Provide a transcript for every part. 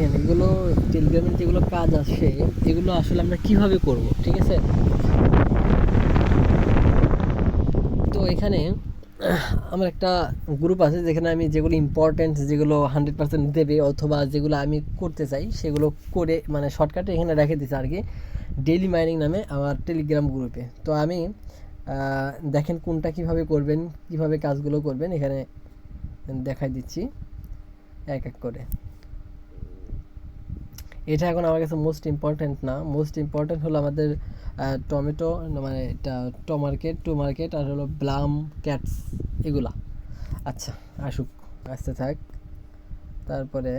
দেখেন এগুলো টেলিগ্রামের যেগুলো কাজ আসে, এগুলো আসলে আমরা কীভাবে করব, ঠিক আছে? তো এখানে আমার একটা গ্রুপ আছে যেখানে আমি যেগুলো ইম্পর্টেন্ট যেগুলো হান্ড্রেড পার্সেন্ট দেবে অথবা যেগুলো আমি করতে চাই, সেগুলো করে মানে শর্টকাটে এখানে রেখে দিচ্ছি আর কি ডেইলি মাইনিং নামে আমার টেলিগ্রাম গ্রুপে তো আমি দেখেন কোনটা কীভাবে করবেন, কীভাবে কাজগুলো করবেন, এখানে দেখাই দিচ্ছি, এক এক করে। এটা এখন আমার কাছে মোস্ট ইম্পর্ট্যান্ট না। মোস্ট ইম্পর্ট্যান্ট হলো আমাদের টমেটো মানে এটা টমার্কেট টু মার্কেট আর হলো ব্লাম ক্যাটস এগুলা। আচ্ছা আসুক, আসতে থাক। তারপরে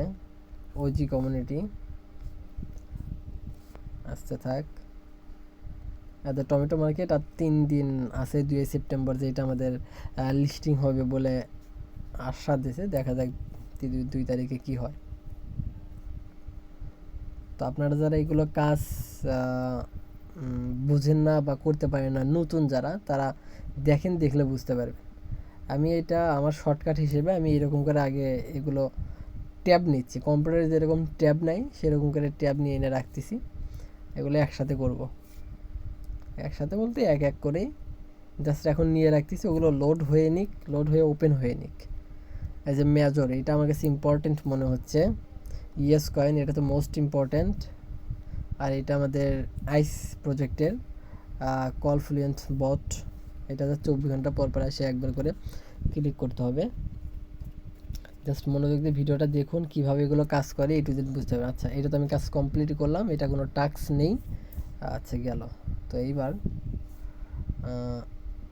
ওজি কমিউনিটি আসতে থাক। আমাদের টমেটো মার্কেট আর তিন দিন আছে, দুই সেপ্টেম্বর যেটা আমাদের লিস্টিং হবে বলে আশ্বাস দিয়েছে। দেখা যাক দুই তারিখে কি হয়। তো আপনারা যারা এগুলো কাজ বুঝেন না বা করতে পারেন না, নতুন যারা, তারা দেখেন, দেখলে বুঝতে পারবেন। আমি এটা আমার শর্টকাট হিসেবে আমি এরকম করে আগে এগুলো ট্যাব নিচ্ছি। কম্পিউটারে যেরকম ট্যাব নাই, সেরকম করে ট্যাব নিয়ে এনে রাখতেছি। এগুলো একসাথে করব। একসাথে বলতে এক এক করেই জাস্ট এখন নিয়ে রাখতেছি। ওগুলো লোড হয়ে নিক লোড হয়ে ওপেন হয়ে নিক। অ্যাজ এ মেজর এটা আমার কাছে ইম্পর্টেন্ট মনে হচ্ছে। ইয়েস কয়েন, এটা তো মোস্ট ইম্পর্ট্যান্ট আর এটা আমাদের আইস প্রজেক্টের কলফ্লুয়েন্স বট এটা তো চব্বিশ ঘণ্টা পর পর আসে একবার করে ক্লিক করতে হবে। জাস্ট মনোযোগ দিয়ে ভিডিওটা দেখুন, কীভাবে এগুলো কাজ করে এটু যদি বুঝতে হবে। আচ্ছা এটা তো আমি কাজ কমপ্লিট করলাম, এটা কোনো টাস্ক নেই। আচ্ছা গেল। তো এইবার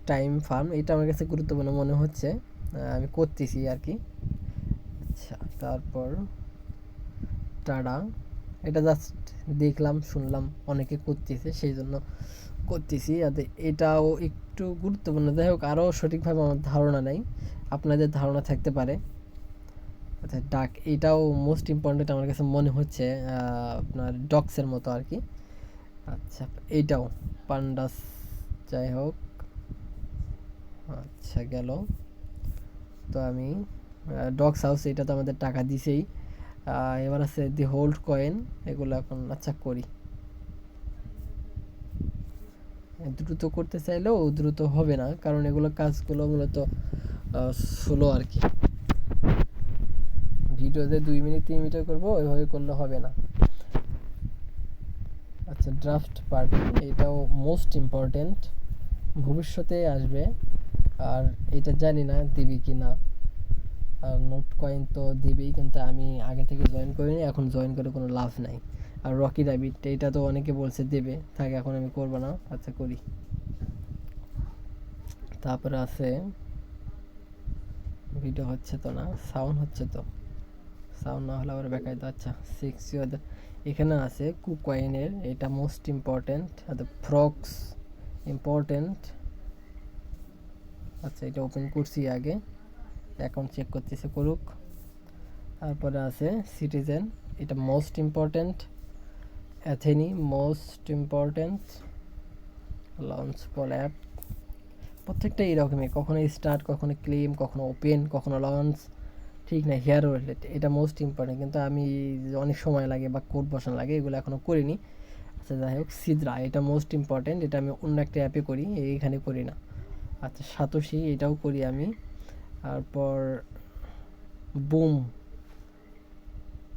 টাইম ফার্ম এটা আমার কাছে গুরুত্বপূর্ণ মনে হচ্ছে আমি করতেছি আর কি। আচ্ছা তারপর টাডা। এটা জাস্ট দেখলাম, শুনলাম, অনেকে করতেছে সেই জন্য করতেছি। যাতে এটাও একটু গুরুত্বপূর্ণ। যাই হোক আরও সঠিকভাবে আমার ধারণা নেই। আপনাদের ধারণা থাকতে পারে। আচ্ছা ডাক, এটাও মোস্ট ইম্পর্টেন্ট আমার কাছে মনে হচ্ছে আপনার ডক্সের মতো আর কি। আচ্ছা এইটাও পান্ডাস, যাই হোক। আচ্ছা গেল। তো আমি ডগস হাউস এটা তো আমাদের টাকা দিছেই। এবার আছে দি হোল্ড কয়েন এগুলো এখন আচ্ছা করি। দ্রুত করতে চাইলেও দ্রুত হবে না, কারণ এগুলো কাজগুলো মূলত স্লো আর কি। ভিডিওতে দুই মিনিট, তিন মিনিট করব, ওইভাবে করলে হবে না। আচ্ছা ড্রাফট পার্টি এটাও মোস্ট ইম্পর্টেন্ট ভবিষ্যতে আসবে, আর এটা জানি না দিবি কি না আর নোট কয়েন তো দিবেই, কিন্তু আমি আগে থেকে জয়েন করিনি, এখন জয়েন করে কোনো লাভ নাই। আর রকি রাবিট এটা তো অনেকে বলছে দেবে, থাকে এখন আমি করব না আচ্ছা করি। তারপরে আছে ভিডিও হচ্ছে তো না সাউন্ড হচ্ছে তো। সাউন্ড না হলে আবার বেকার তো আচ্ছা সিক্স এখানে আছে কুকয়েনের এটা মোস্ট ইম্পর্টেন্ট ফ্রক্স ইম্পর্টেন্ট আচ্ছা এটা ওপেন করছি আগে। অ্যাকাউন্ট চেক করতেছে করুক। তারপরে আছে সিটিজেন, এটা most important Athene most important launch pool app প্রত্যেকটা এরকমই কখনো স্টার্ট কখনো ক্লেম কখনো ওপেন কখনো লঞ্চ ঠিক না হেয়ার ওয়েলেট এটা মোস্ট ইম্পর্টেন্ট কিন্তু আমি অনেক সময় লাগে বা কোড বসানো লাগে, এগুলো এখনও করিনি। আচ্ছা যাই হোক সিদ্রা এটা মোস্ট ইম্পর্টেন্ট এটা আমি অন্য একটা অ্যাপে করি, এইখানে করি না। আচ্ছা সাতোশি, এটাও করি আমি। তারপর বুম।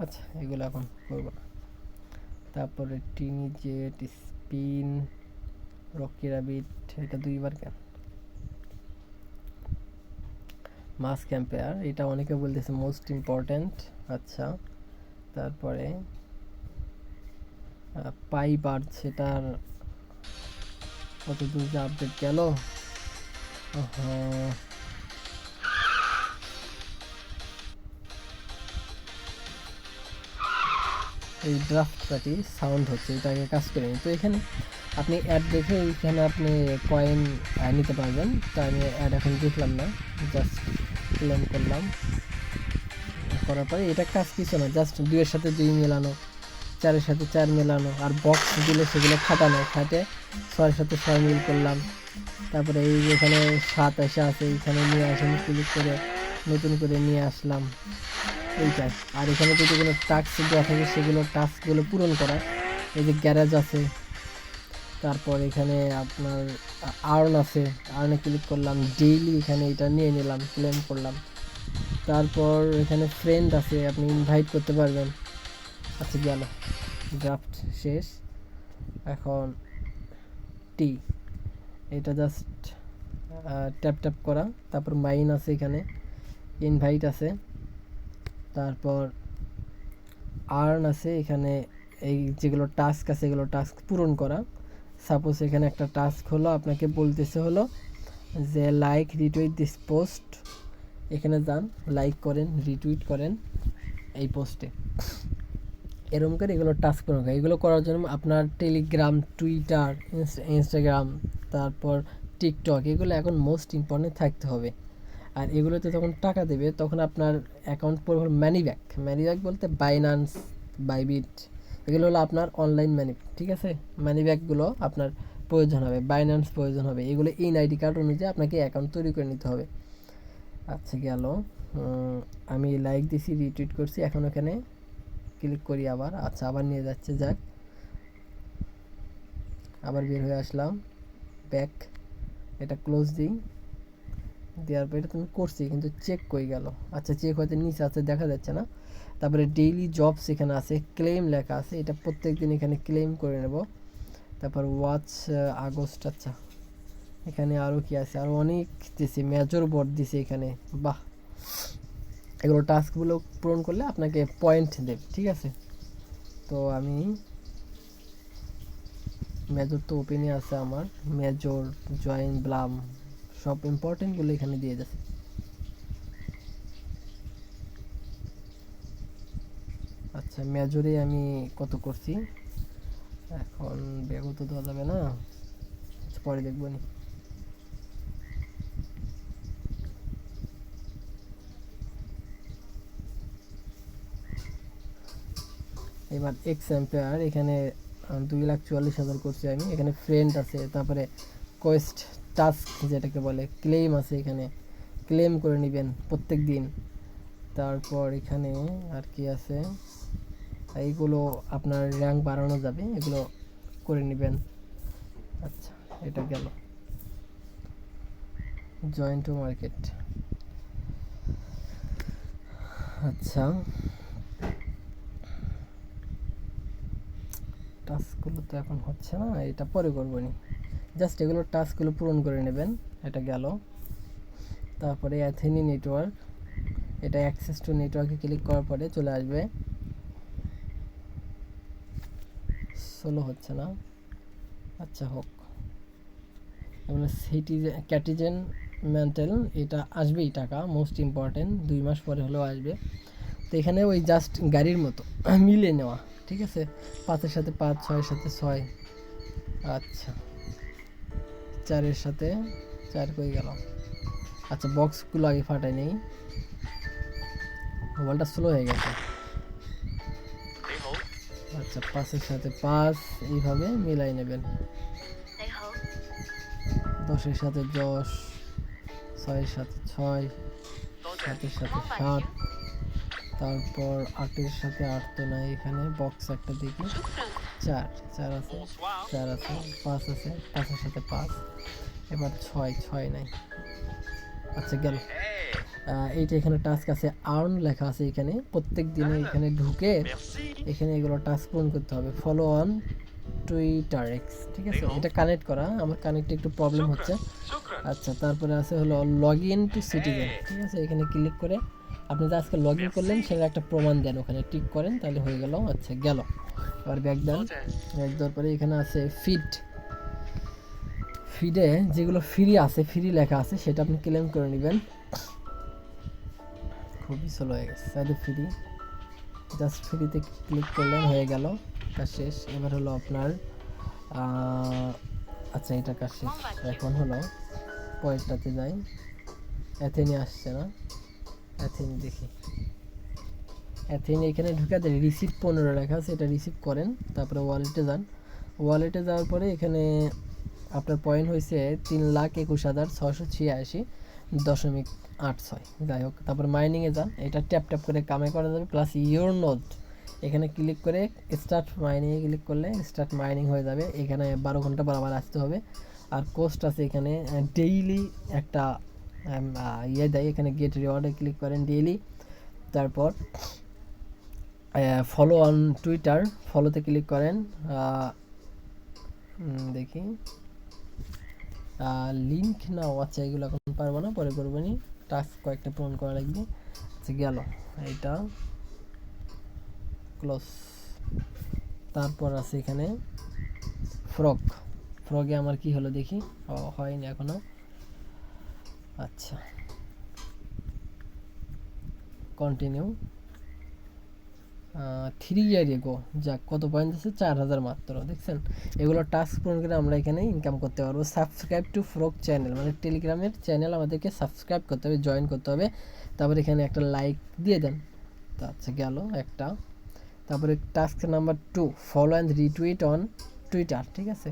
আচ্ছা এগুলো এখন করব না। তারপরে tiny jet spin, rocky rabbit, এটা দুইবার কেন? মাস ক্যাম্পেয়ার এটা অনেকে বলতেছে মোস্ট ইম্পর্ট্যান্ট আচ্ছা তারপরে পাই বার্ড সেটার কত দূর আপডেট গেল? ওহো। এই ড্রাফটটাটি সাউন্ড হচ্ছে, এটা আগে কাজ করে তো এখানে আপনি অ্যাড দেখে এইখানে আপনি কয়েন নিতে পারবেন। তো আমি অ্যাড এখন দেখলাম না জাস্ট ক্লেম করলাম। করার পরে এটা কাজ কিছু না জাস্ট দুইয়ের সাথে দুই মেলানো, চারের সাথে চার মেলানো, আর বক্স দিলে সেগুলো খাটানো। খাটে ছয়ের সাথে ছয় মিল করলাম। তারপরে এই যেখানে সাত এসে আছে এইখানে নিয়ে আসেন ক্লিক করে নতুন করে নিয়ে আসলাম। এইটাই। আর এখানে যদি কোনো টাস্ক দেওয়া থাকে, সেগুলো টাস্কগুলো পূরণ করা। এই যে গ্যারেজ আছে, তারপর এখানে আপনার আর্ন আছে। আর্নে ক্লিক করলাম ডেইলি এখানে এটা নিয়ে নিলাম ক্লেম করলাম। তারপর এখানে ফ্রেন্ড আছে, আপনি ইনভাইট করতে পারবেন। আচ্ছা গেল। ড্রাফট শেষ। এখন টি এটা জাস্ট ট্যাপ ট্যাপ করা। তারপর মাইন আছে এখানে। ইনভাইট আছে। তারপর আর্ন আছে এখানে, এই যেগুলো টাস্ক আছে এগুলো টাস্ক পূরণ করা। সাপোজ এখানে একটা টাস্ক হলো, আপনাকে বলতেছে হলো যে লাইক রিটুইট দিস পোস্ট এখানে যান লাইক করেন রিটুইট করেন এই পোস্টে এরকম করে এগুলো টাস্ক পূরণ করে। এগুলো করার জন্য আপনার টেলিগ্রাম টুইটার ইনস্টাগ্রাম তারপর টিকটক এগুলো এখন মোস্ট ইম্পর্টেন্ট থাকতে হবে। আর এগুলোতে যখন টাকা দেবে, তখন আপনার অ্যাকাউন্ট পড়বে ম্যানি ব্যাক ম্যানি ব্যাক বলতে বাইনান্স বাইবিট এগুলো হলো আপনার অনলাইন ম্যানি ঠিক আছে? ম্যানি ব্যাকগুলো আপনার প্রয়োজন হবে বাইন্যান্স প্রয়োজন হবে। এগুলো ইন আইডি কার্ড অনুযায়ী আপনাকে অ্যাকাউন্ট তৈরি করে নিতে হবে। আচ্ছা গেল। আমি লাইক দিছি রিটুইট করছি, এখন ওখানে ক্লিক করি আবার। আচ্ছা আবার নিয়ে যাচ্ছে, যাক। আবার বের হয়ে আসলাম। ব্যাক এটা ক্লোজ দিই। দেওয়ার পর এটা তুমি করছি, কিন্তু চেক কই গেল? আচ্ছা চেক হয়তো নিচে আছে, দেখা যাচ্ছে না। তারপরে ডেইলি জবস এখানে আছে ক্লেম লেখা আছে, এটা প্রত্যেক দিন এখানে ক্লেম করে নেব। তারপর ওয়াচ আগস্ট আচ্ছা। এখানে আরও কি আছে? আরও অনেক দিছে মেজর বোর্ড দিছে এখানে। বাহ! এগুলো টাস্কগুলো পূরণ করলে আপনাকে পয়েন্ট দেবে, ঠিক আছে? তো আমি মেজর তো ওপেনই আছে আমার মেজর জয়েন ব্লাম সব ইম্পর্টেন্টগুলো এখানে দিয়ে যাচ্ছে আচ্ছা মেজরে আমি কত করছি? এখন বেগও তো দেওয়া যাবে না। আচ্ছা, পরে দেখব নি। এবার এক্স অ্যাম্পেয়ার এখানে দুই লাখ চুয়াল্লিশ হাজার করছি আমি। এখানে ফ্রেন্ড আছে তারপরে কোয়েস্ট টাস্ক যেটাকে বলে ক্লেম আছে এখানে। ক্লেম করে নেবেন প্রত্যেক দিন তারপর এখানে আর কি আছে? এইগুলো আপনার র্যাঙ্ক বাড়ানো যাবে, এগুলো করে নেবেন। আচ্ছা এটা গেল। জয়েন টু মার্কেট আচ্ছা। টাস্কগুলো তো এখন হচ্ছে না, এটা পরে করব নি। জাস্ট এগুলো টাস্কগুলো পূরণ করে নেবেন। এটা গেল। তারপরে অ্যাথেনি নেটওয়ার্ক এটা অ্যাক্সেস টু নেটওয়ার্কে ক্লিক করার পরে চলে আসবে। সোলো হচ্ছে না। আচ্ছা হোক। এবার সিটিজেন ক্যাটিজেন মেন্টাল এটা আসবেই টাকা মোস্ট ইম্পর্টেন্ট দুই মাস পরে হলেও আসবে। তো এখানে ওই জাস্ট গাড়ির মতো মিলে নেওয়া, ঠিক আছে? পাঁচের সাথে পাঁচ, ছয়ের সাথে ছয়। আচ্ছা। চারের সাথে চার কই গেল? আচ্ছা বক্সগুলো আগে ফাটাই নেই। মোবাইলটা স্লো হয়ে গেছে। আচ্ছা পাঁচের সাথে পাঁচ এইভাবে মিলাই নেবেন। দশের সাথে দশ ছয়ের সাথে ছয় সাতের সাথে সাত তারপর আটের সাথে আট তো নাই এখানে বক্স একটা দেখি। চার চার আছে চার আছে পাঁচ আছে পাঁচের সাথে পাঁচ। এবার ছয় ছয় নাই। আচ্ছা গেল। এইটা এখানে টাস্ক আছে আর্ন লেখা আছে এখানে। প্রত্যেক দিনে এখানে ঢুকে এখানে এগুলো টাস্ক পূরণ করতে হবে। ফলো অন টুইটার এক্স ঠিক আছে? এটা কানেক্ট করা আমার কানেক্টে একটু প্রবলেম হচ্ছে। আচ্ছা তারপরে আছে হলো লগ ইন টু সিটিজেন ঠিক আছে? এখানে ক্লিক করে আপনি যে আজকে লগ ইন করলেন সেটা একটা প্রমাণ দেন ওখানে। টিক করেন তাহলে হয়ে গেল। আচ্ছা গেল। এবার ব্যাক দেন। ব্যাক দেওয়ার পরে এখানে আছে ফিড ফিডে যেগুলো ফ্রি আছে ফ্রি লেখা আছে সেটা আপনি ক্লেম করে নেবেন। খুবই স্লো হয়ে গেছে। সাইডে ফ্রি জাস্ট ফ্রিতে ক্লিক করলেন হয়ে গেল। কাজ শেষ। এবার হলো আপনার আহ, আচ্ছা এটা কাজ শেষ। এখন হলো পরেরটাতে যাই। এতে নিয়ে আসছে না। অ্যাথেনি দেখি। অ্যাথেনি এখানে ঢুকে রিসিভ পনেরো লেখা আছে, এটা রিসিভ করেন, তারপরে ওয়ালেটে যান। ওয়ালেটে যাওয়ার পরে এখানে আপনার পয়েন্ট হয়েছে তিন লাখ একুশ হাজার ছশো ছিয়াশি দশমিক আট ছয়। যাই হোক, তারপর মাইনিংয়ে যান। এটা ট্যাপ ট্যাপ করে কামে করা যাবে প্লাস ইওর নোট এখানে ক্লিক করে স্টার্ট মাইনিংয়ে ক্লিক করলে স্টার্ট মাইনিং হয়ে যাবে। এখানে বারো ঘণ্টা পর আবার আসতে হবে। আর কোস্ট আছে এখানে ডেইলি একটা ইয়ে দেয়, এখানে গেট রিওয়ার্ডে ক্লিক করেন ডেইলি তারপর ফলো অন টুইটার ফলোতে ক্লিক করেন। দেখি। লিঙ্ক না আচ্ছা এগুলো এখন পারব না, পরে করব নি। টাস্ক কয়েকটা পূরণ করা লাগবে। আচ্ছা গেল। এইটা। ক্লোজ তারপর আছে এখানে। ফ্রক ফ্রগে আমার কি হলো দেখি? হয়নি এখনও। আচ্ছা। কন্টিনিউ থ্রি ইয়ার এগো যাক, কত পয়েন্ট আছে? চার হাজার মাত্র, দেখছেন? এগুলো টাস্ক পূরণ করে আমরা এখানে ইনকাম করতে পারব। সাবস্ক্রাইব টু ফ্রক চ্যানেল মানে টেলিগ্রামের চ্যানেল আমাদেরকে সাবস্ক্রাইব করতে হবে জয়েন করতে হবে। তারপর এখানে একটা লাইক দিয়ে দেন। তা আচ্ছা গেল একটা। তারপরে task number two follow and retweet on Twitter ঠিক আছে?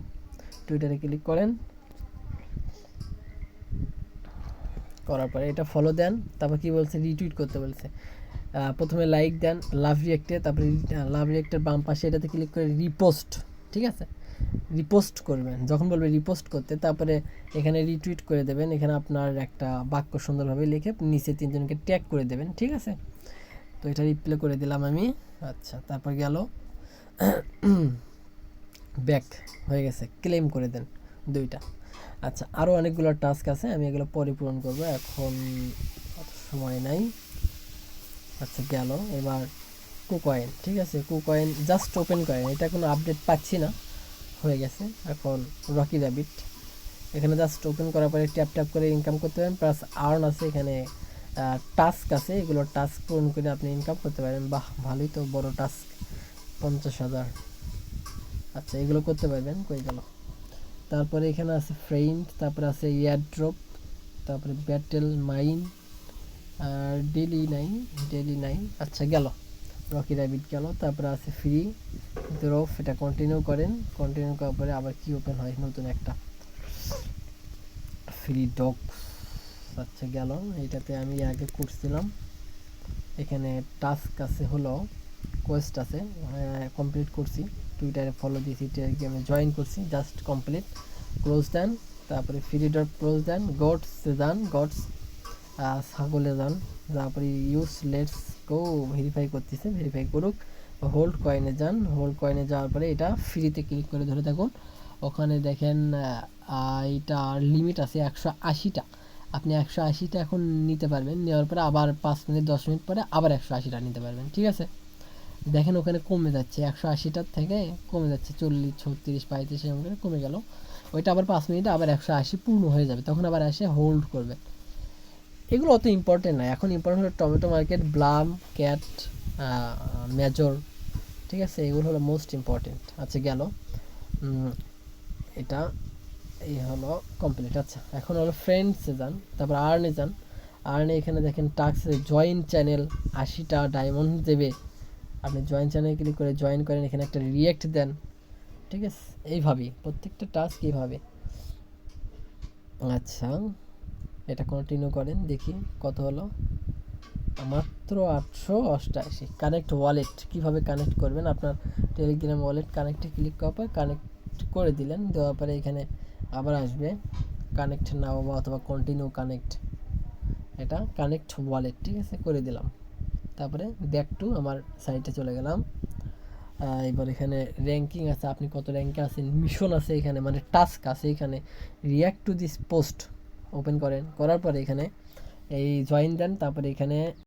টুইটারে ক্লিক করেন। করার পরে, এটা ফলো দেন, তারপর কি বলছে রিটুইট করতে বলছে। প্রথমে লাইক দেন লাভ রিয়েক্টে তারপরে লাভ রিয়েক্টের বাম পাশে এটাতে ক্লিক করে রিপোস্ট ঠিক আছে? রিপোস্ট করবেন, যখন বলবে রিপোস্ট করতে, তারপরে এখানে রিটুইট করে দেবেন, এখানে আপনার একটা বাক্য সুন্দরভাবে লিখে নিচে তিনজনকে ট্যাগ করে দেবেন, ঠিক আছে? তো এটা রিপ্লে করে দিলাম আমি আচ্ছা তারপর গেল ব্যাক হয়ে গেছে ক্লেম করে দেন, দুইটা। আচ্ছা আরও অনেকগুলো টাস্ক আছে, আমি এগুলো পরে পূরণ করব। এখন সময় নাই। আচ্ছা গেল। এবার কুকয়েন ঠিক আছে? কুকয়েন জাস্ট ওপেন কয়েন এটা কোনো আপডেট পাচ্ছি না। হয়ে গেছে। এখন রকি র্যাবিট এখানে জাস্ট ওপেন করার পরে ট্যাপ ট্যাপ করে ইনকাম করতে পারেন। প্লাস আর্ন আছে এখানে টাস্ক আছে। এগুলো টাস্ক পূরণ করে আপনি ইনকাম করতে পারেন। বাহ, ভালোই তো, বড় টাস্ক পঞ্চাশ হাজার। আচ্ছা এগুলো করতে পারবেন। কই গেল? তারপরে এখানে আছে ফ্রেন্ড তারপরে আছে এয়ারড্রপ তারপরে ব্যাটেল মাইন আর ডেলি নাই ডেলি নাই আচ্ছা গেল। রকি র্যাবিট গেল, তারপরে আছে ফ্রি দ্রোফ এটা কন্টিনিউ করেন কন্টিনিউ করার পরে আবার কি ওপেন হয়? নতুন একটা। ফ্রি ডগ আচ্ছা গেল। এটাতে আমি আগে করছিলাম এখানে টাস্ক আছে, হলো কোয়েস্ট আছে কমপ্লিট করছি। টুইটারে ফলো দিয়েছি টেলিগ্রামে জয়েন করছি জাস্ট কমপ্লিট ক্লোজ দেন তারপরে ফ্রি ডট ক্লোজ দেন গডস যান গডস ছাগলে যান তারপরে ইউজ লেটস গো ভেরিফাই করতেছে ভেরিফাই করুক হোল্ড কয়েনে যান হোল্ড কয়েনে যাওয়ার পরে এটা ফ্রিতে ক্লিক করে ধরে থাকুন। ওখানে দেখেন আহ, এটা লিমিট আছে একশো আশিটা। আপনি একশো আশিটা এখন নিতে পারবেন নেওয়ার পরে আবার পাঁচ মিনিট দশ মিনিট পরে আবার একশো আশিটা নিতে পারবেন ঠিক আছে? দেখেন ওখানে কমে যাচ্ছে, একশো আশিটার থেকে কমে যাচ্ছে, চল্লিশ, ছত্রিশ, পঁয়ত্রিশ এরকম করে কমে গেল। ওইটা আবার পাঁচ মিনিটে আবার একশো আশি পূর্ণ হয়ে যাবে, তখন আবার এসে হোল্ড করবে। এগুলো অত ইম্পর্টেন্ট না, এখন ইম্পর্টেন্ট হলো tomato market, Blum, cat major, ঠিক আছে? এগুলো হলো মোস্ট ইম্পর্টেন্ট আচ্ছা গেল। এটা, এই হলো কমপ্লিট আচ্ছা এখন হলো ফ্রেন্ডসে যান তারপর আর্নে যান আর্নে এখানে দেখেন টাক্স জয়েন চ্যানেল আশিটা ডায়মন্ড দেবে। আপনি জয়েন চ্যানেলে ক্লিক করে জয়েন করেন, এখানে একটা রিয়েক্ট দেন, ঠিক আছে? এইভাবেই, প্রত্যেকটা টাস্ক এইভাবে। আচ্ছা এটা কন্টিনিউ করেন, দেখি কত হলো। মাত্র আটশো অষ্টাশি। কানেক্ট ওয়ালেট কীভাবে কানেক্ট করবেন? আপনার টেলিগ্রাম ওয়ালেট কানেক্টে ক্লিক করার পর কানেক্ট করে দিলেন, দেওয়ার পরে এখানে আবার আসবে কানেক্ট নাও বা অথবা কন্টিনিউ কানেক্ট এটা কানেক্ট ওয়ালেট ঠিক আছে? করে দিলাম। তারপরে ব্যাক টু আমার সাইটে চলে গেলাম। এবার এখানে র্যাঙ্কিং আছে, আপনি কত র্যাঙ্কে আছেন? মিশন আছে এখানে মানে টাস্ক আছে এখানে। React to this post open করেন। করার পরে এখানে এই জয়েন দেন, তারপরে এখানে